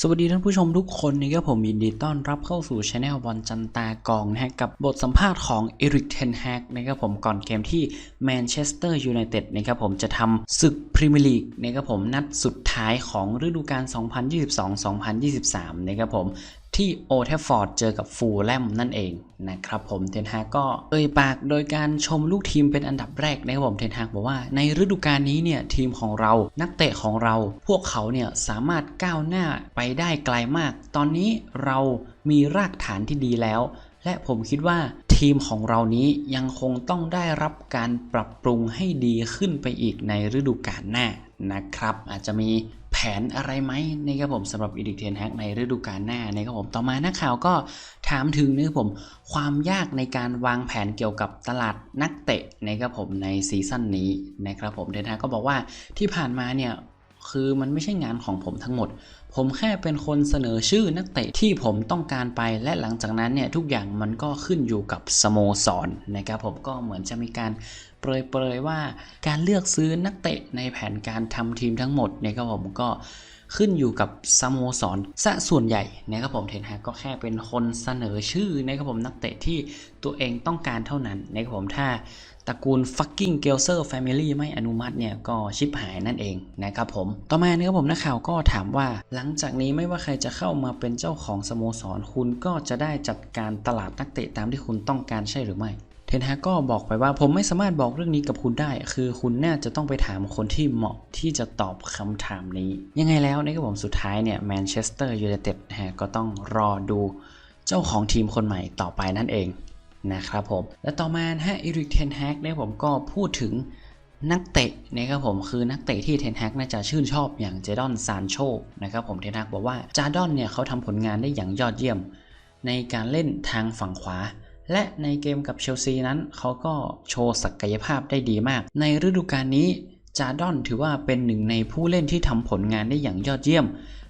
สวัสดีท่านผู้ชมทุกคนนะครับผมยินดีต้อนรับเข้าสู่ช anel บอลจันตากองนะฮะกับบทสัมภาษณ์ของเอริกเทนแฮกนะครับผมก่อนเกมที่แมนเชสเตอร์ยูไนเต็ดนะครับผมจะทำศึกพรีเมียร์ลีกนะครับผมนัดสุดท้ายของฤดูกาล 2022-2023 นะครับผม ที่โอเทฟฟอร์ดเจอกับฟูลแลมนั่นเองนะครับผมเทนฮากก็เอ่ยปากโดยการชมลูกทีมเป็นอันดับแรกนะครับผมเทนฮากบอกว่าในฤดูกาลนี้เนี่ยทีมของเรานักเตะของเรา พวกเขาเนี่ยสามารถก้าวหน้าไปได้ไกลมาก ตอนนี้เรามีรากฐานที่ดีแล้ว และผมคิดว่าทีมของเรานี้ยังคงต้องได้รับการปรับปรุงให้ดีขึ้นไปอีกในฤดูกาลหน้านะครับ อาจจะมี นอะไรไหมนะครับผมสำหรับอีดิกเทนแฮกในฤดูกาลหน้านะครับผมต่อมานักข่าวก็ถามถึงนะครับผมความยากในการวางแผนเกี่ยวกับตลาดนักเตะนะครับผมในซีซั่นนี้นะครับผมเทนแฮกก็บอกว่าที่ผ่านมาเนี่ย คือมันไม่ใช่งานของผมทั้งหมด ผมแค่เป็นคนเสนอชื่อนักเตะที่ผมต้องการไป และหลังจากนั้นเนี่ยทุกอย่างมันก็ขึ้นอยู่กับสโมสรนะครับผมก็เหมือนจะมีการเปรยๆว่าการเลือกซื้อนักเตะในแผนการทำทีมทั้งหมดนะครับผมก็ ขึ้นอยู่กับสโมสรซะส่วนใหญ่นะครับผมเทนฮาก็แค่เป็นคนเสนอชื่อนะครับผมนักเตะที่ตัวเองต้องการเท่านั้นนะครับผมถ้าตระกูล fucking g e l s e r family ไม่อนุมัติเนี่ยก็ชิบหายนั่นเองนะครับผม ต่อมานะครับผมนักข่าวก็ถามว่า หลังจากนี้ไม่ว่าใครจะเข้ามาเป็นเจ้าของสโมสร คุณก็จะได้จัดการตลาดนักเตะตามที่คุณต้องการใช่หรือไม่ ทนฮาก็บอกไปว่าผมไม่สามารถบอกเรื่องนี้กับคุณได้ คือคุณน่าจะต้องไปถามคนที่เหมาะที่จะตอบคำถามนี้ ยังไงแล้วนะครับผมสุดท้ายเนี่ยแมนเชสเตอร์ยูไนเต็ดฮะก็ต้องรอดูเจ้าของทีมคนใหม่ต่อไปนั่นเองนะครับผมและต่อมาฮะอีริกเทนแฮกเนี่ยผมก็พูดถึงนักเตะนะครับผมคือนักเตะที่เทนแฮกน่าจะชื่นชอบอย่างเจดอนซานโชนะครับผมเทนแฮกบอกว่าจาดอนเนี่ยเขาทำผลงานได้อย่างยอดเยี่ยม ในการเล่นทางฝั่งขวา และในเกมกับเชลซีนั้น เขาก็โชว์ศักยภาพได้ดีมาก ในฤดูกาลนี้จาดอนถือว่าเป็นหนึ่งในผู้เล่นที่ทำผลงานได้อย่างยอดเยี่ยม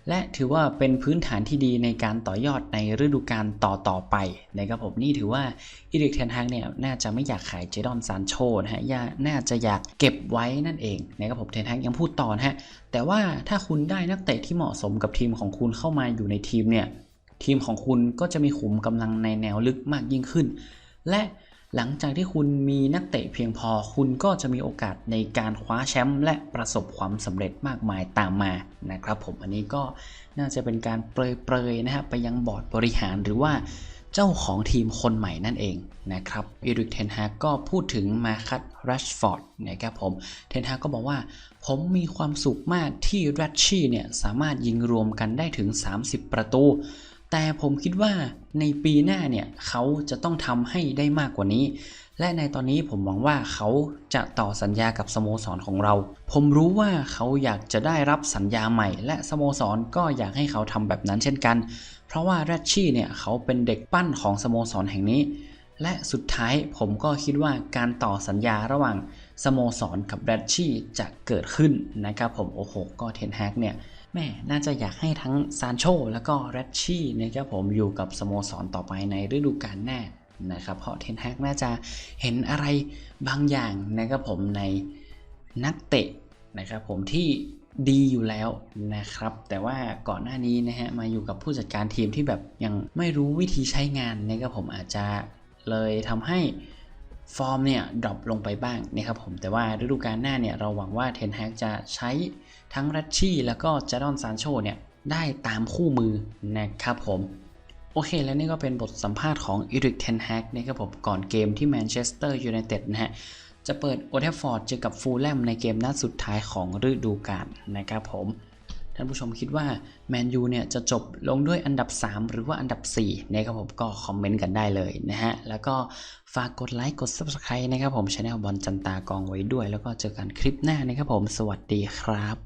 และถือว่าเป็นพื้นฐานที่ดีในการต่อยอดในฤดูกาลต่อต่อไปนะครับผมนี่ถือว่าอีริกเทนฮากเนี่ยน่าจะไม่อยากขายเจดอนซานโชนะฮะยาน่าจะอยากเก็บไว้นั่นเองนะครับผมเทนฮากยังพูดต่อนะฮะแต่ว่าถ้าคุณได้นักเตะที่เหมาะสมกับทีมของคุณเข้ามาอยู่ในทีมเนี่ย ทีมของคุณก็จะมีขุมกำลังในแนวลึกมากยิ่งขึ้น และหลังจากที่คุณมีนักเตะเพียงพอคุณก็จะมีโอกาสในการคว้าแชมป์และประสบความสำเร็จมากมายตามมานะครับ ผมอันนี้ก็น่าจะเป็นการเปรยๆนะฮะไปยังบอร์ดบริหารหรือว่าเจ้าของทีมคนใหม่นั่นเองนะครับอีริกเทนฮาก็พูดถึงมาคัตรัชฟอร์ดนะครับผมเทนฮาก็บอกว่า ผมมีความสุขมากที่แรชชี่เนี่ยสามารถยิงรวมกันได้ถึง 30 ประตู แต่ผมคิดว่าในปีหน้าเนี่ยเขาจะต้องทำให้ได้มากกว่านี้ และในตอนนี้ผมหวังว่าเขาจะต่อสัญญากับสโมสรของเรา ผมรู้ว่าเขาอยากจะได้รับสัญญาใหม่ และสโมสรก็อยากให้เขาทำแบบนั้นเช่นกัน เพราะว่าแรชชี่เนี่ยเขาเป็นเด็กปั้นของสโมสรแห่งนี้ และสุดท้ายผมก็คิดว่าการต่อสัญญาระหว่างสโมสรกับแรชชี่จะเกิดขึ้นนะครับผมโอ้โหก็เทนแฮกเนี่ย แม่น่าจะอยากให้ทั้งซานโชแล้วก็แรชชี่นะครับผมอยู่กับสโมสรต่อไปในฤดูกาลหน้านะครับเพราะเทนแฮกน่าจะเห็นอะไรบางอย่างนะครับผมในนักเตะนะครับผมที่ดีอยู่แล้วนะครับ แต่ว่าก่อนหน้านี้นะฮะมาอยู่กับผู้จัดการทีมที่แบบยังไม่รู้วิธีใช้งานนะครับผมอาจจะเลยทำให้ ฟอร์มเนี่ยดรอปลงไปบ้างนะครับผมแต่ว่าฤดูกาลหน้าเนี่ยเราหวังว่าเทนแฮกจะใช้ทั้งรัชชี่แล้วก็จาดอนซานโชเนี่ยได้ตามคู่มือนะครับผม โอเคแล้วนี่ก็เป็นบทสัมภาษณ์ของอีริกเทนแฮกนะครับผมก่อนเกมที่แมนเชสเตอร์ยูไนเต็ดนะฮะจะเปิดโอเทฟฟอร์ดเจอกับฟูลแลมในเกมนัดสุดท้ายของฤดูกาลนะครับผม ท่านผู้ชมคิดว่าแมนยูเนี่ยจะจบลงด้วยอันดับ 3 หรือว่าอันดับ4นะครับผมก็คอมเมนต์กันได้เลยนะฮะ แล้วก็ฝากกดไลค์กด Subscribe นะครับผมช anel บอลจันตากองไว้ด้วย แล้วก็เจอกันคลิปหน้านะครับผมสวัสดีครับ